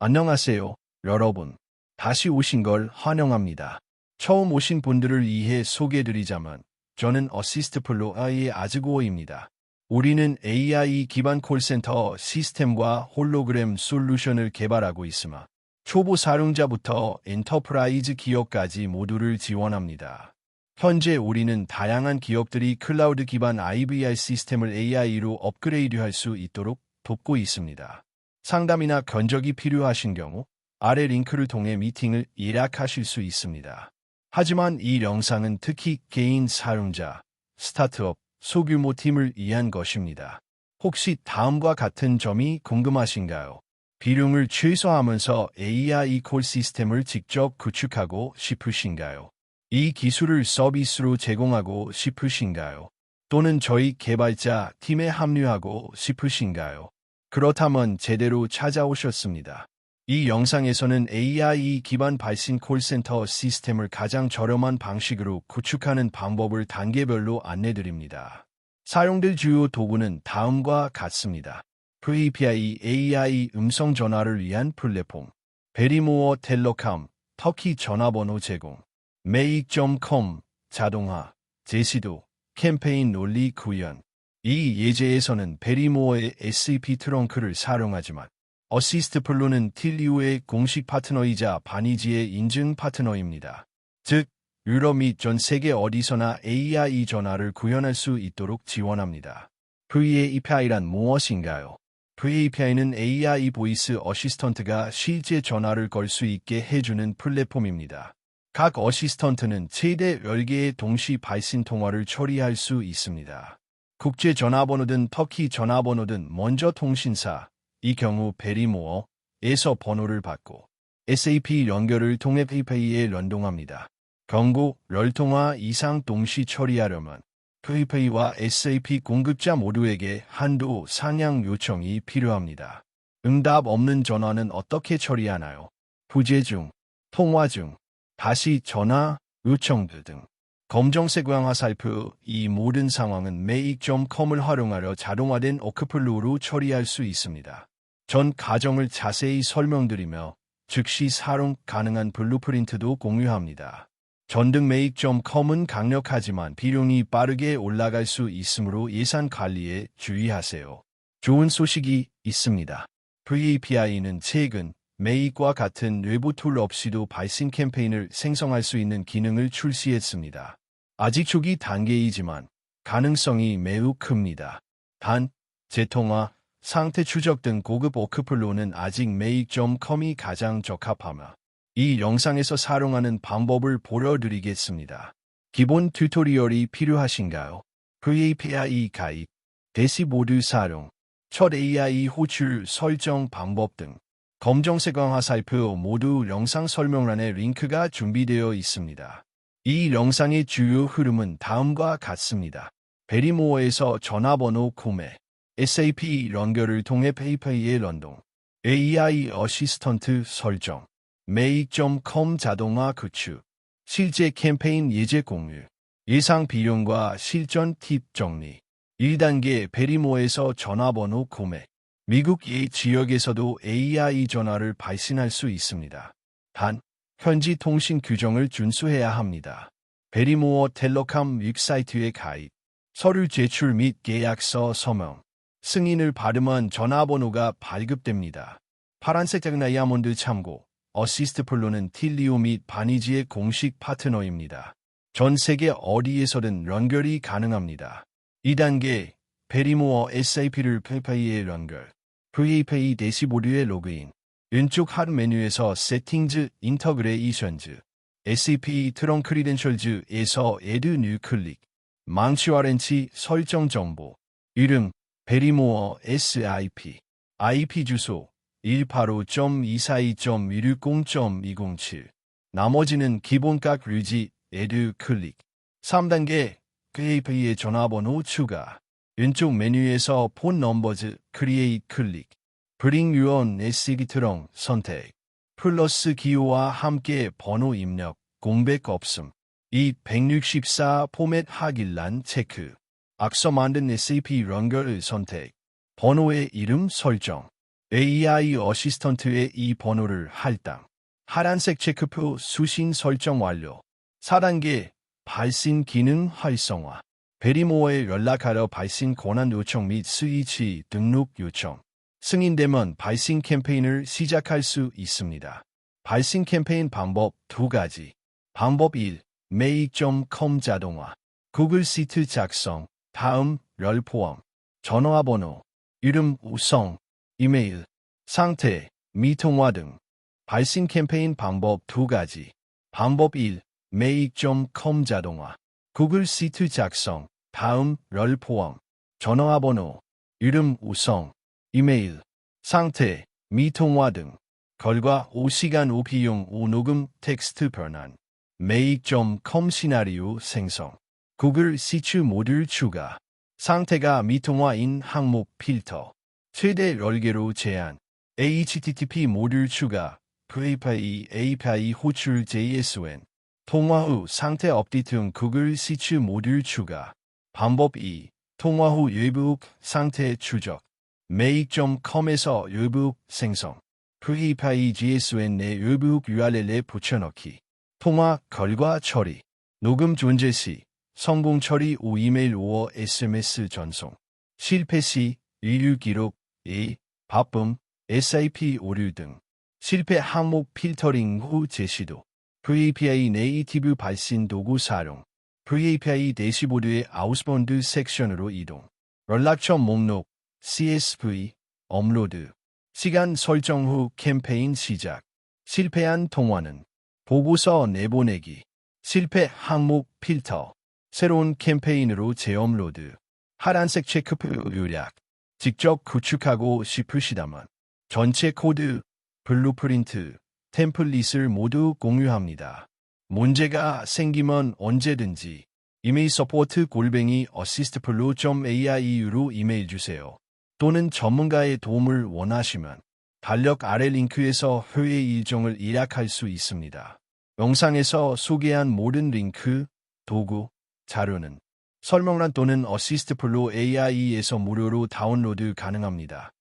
안녕하세요, 여러분. 다시 오신 걸 환영합니다. 처음 오신 분들을 위해 소개해드리자면 저는 어시스트 플로아의 아즈고어입니다. 우리는 AI 기반 콜센터 시스템과 홀로그램 솔루션을 개발하고 있으며 초보 사용자부터 엔터프라이즈 기업까지 모두를 지원합니다. 현재 우리는 다양한 기업들이 클라우드 기반 IVR 시스템을 AI로 업그레이드할 수 있도록 돕고 있습니다. 상담이나 견적이 필요하신 경우 아래 링크를 통해 미팅을 예약하실 수 있습니다. 하지만 이 영상은 특히 개인 사용자, 스타트업, 소규모 팀을 위한 것입니다. 혹시 다음과 같은 점이 궁금하신가요? 비용을 최소화하면서 AI 콜 시스템을 직접 구축하고 싶으신가요? 이 기술을 서비스로 제공하고 싶으신가요? 또는 저희 개발자 팀에 합류하고 싶으신가요? 그렇다면 제대로 찾아오셨습니다. 이 영상에서는 AI 기반 발신 콜센터 시스템을 가장 저렴한 방식으로 구축하는 방법을 단계별로 안내드립니다. 사용될 주요 도구는 다음과 같습니다. VPI AI 음성 전화를 위한 플랫폼, 베리모어 텔러캄, 터키 전화번호 제공, 메익.com, 자동화, 제시도, 캠페인 논리 구현. 이 예제에서는 베리모어의 SAP 트렁크를 사용하지만 어시스트 플로는 틸리우의 공식 파트너이자 바니지의 인증 파트너입니다. 즉, 유럽 및 전 세계 어디서나 AI 전화를 구현할 수 있도록 지원합니다. VAPI란 무엇인가요? VAPI는 AI 보이스 어시스턴트가 실제 전화를 걸 수 있게 해주는 플랫폼입니다. 각 어시스턴트는 최대 10개의 동시 발신 통화를 처리할 수 있습니다. 국제 전화번호든 터키 전화번호든 먼저 통신사, 이 경우 베리모어에서 번호를 받고 SAP 연결을 통해 페이페이에 연동합니다. 경고, 열통화 이상 동시 처리하려면 페이페이와 SAP 공급자 모두에게 한도 상향 요청이 필요합니다. 응답 없는 전화는 어떻게 처리하나요? 부재 중, 통화 중, 다시 전화, 요청 등. 검정색 화살표 이 모든 상황은 메익.com을 활용하여 자동화된 오크플루로 처리할 수 있습니다. 전 가정을 자세히 설명드리며 즉시 사용 가능한 블루프린트도 공유합니다. 전등 메익.com은 강력하지만 비용이 빠르게 올라갈 수 있으므로 예산 관리에 주의하세요. 좋은 소식이 있습니다. VAPI는 최근 메익과 같은 외부 툴 없이도 발신 캠페인을 생성할 수 있는 기능을 출시했습니다. 아직 초기 단계이지만 가능성이 매우 큽니다. 단, 재통화, 상태 추적 등 고급 오크플로는 아직 메익.com이 가장 적합하며 이 영상에서 사용하는 방법을 보여드리겠습니다. 기본 튜토리얼이 필요하신가요? VAPI 가입, 데시보드 사용, 첫 AI 호출 설정 방법 등 검정색 화살표 모두 영상 설명란에 링크가 준비되어 있습니다. 이 영상의 주요 흐름은 다음과 같습니다. 베리모어에서 전화번호 구매, SAP 연결을 통해 페이페이의 런동, AI 어시스턴트 설정, 메익.com 자동화 구축, 실제 캠페인 예제 공유, 예상 비용과 실전 팁 정리, 1단계 베리모에서 전화번호 구매, 미국 이 지역에서도 AI 전화를 발신할 수 있습니다. 단, 현지 통신 규정을 준수해야 합니다. 베리모어 텔러캄 웹사이트에 가입, 서류 제출 및 계약서 서명, 승인을 받으면 전화번호가 발급됩니다. 파란색 다이아몬드 참고, 어시스트 플로는 틸리오 및 바니지의 공식 파트너입니다. 전 세계 어디에서든 연결이 가능합니다. 2단계 베리모어 SAP를 페이페이에 연결 VA페이 대시보드에 로그인 왼쪽 하드 메뉴에서 세팅즈 인터그레이션즈 SAP 트렁 크리덴셜즈에서 에드 뉴 클릭 망치 와 렌치 설정 정보 이름 베리모어 SIP IP 주소 185.242.160.207 나머지는 기본값 유지 에드 클릭. 3단계 KP의 전화번호 추가 왼쪽 메뉴에서 폰 넘버즈 크리에이트 클릭 브링 유언 SC 트렁 선택 플러스 기호와 함께 번호 입력 공백 없음 이 164 포맷 하길란 체크 악서 만든 SAP 연결을 선택 번호의 이름 설정 AI 어시스턴트의 이 번호를 할당. 하란색 체크표 수신 설정 완료. 4단계 발신 기능 활성화. 베리모어에 연락하러 발신 권한 요청 및 스위치 등록 요청. 승인되면 발신 캠페인을 시작할 수 있습니다. 발신 캠페인 방법 두 가지. 방법 1. 메이크.com 자동화. 구글 시트 작성, 다음, 열 포함. 전화 번호, 이름, 우성, 이메일, 상태, 미통화 등. 발신 캠페인 방법 두 가지. 방법 1. 메이크.com 자동화. 구글 시트 작성, 다음, 열 포함. 전화 번호, 이름, 우성, 이메일, 상태, 미통화 등. 결과 5시간 5비용 5녹음 텍스트 변환. 메이크.com 시나리오 생성. 구글 시추 모듈 추가. 상태가 미통화인 항목 필터. 최대 10개로 제한. HTTP 모듈 추가. VPI, API 호출 JSON. 통화 후 상태 업데이트 등 구글 시추 모듈 추가. 방법 2. 통화 후 외부 상태 추적. make.com에서 외부 생성. VPI JSON 내 외부 URL에 붙여넣기. 통화 결과 처리. 녹음 존재 시 성공 처리 5 이메일 5어 SMS 전송. 실패 시 인류 기록 A 바쁨 SIP 오류 등. 실패 항목 필터링 후 제시도. VAPI 네이티브 발신 도구 사용. VAPI 대시보드의 아웃본드 섹션으로 이동. 연락처 목록 CSV 업로드. 시간 설정 후 캠페인 시작. 실패한 통화는 보고서 내보내기. 실패 항목 필터. 새로운 캠페인으로 재업로드. 하란색 체크표 요약. 직접 구축하고 싶으시다면 전체 코드, 블루프린트, 템플릿을 모두 공유합니다. 문제가 생기면 언제든지 이메일 서포트 골뱅이 assistpro.aiu로 이메일 주세요. 또는 전문가의 도움을 원하시면 달력 아래 링크에서 회의 일정을 예약할 수 있습니다. 영상에서 소개한 모든 링크, 도구, 자료는 설명란 또는 어시스트 플로 AI에서 무료로 다운로드 가능합니다.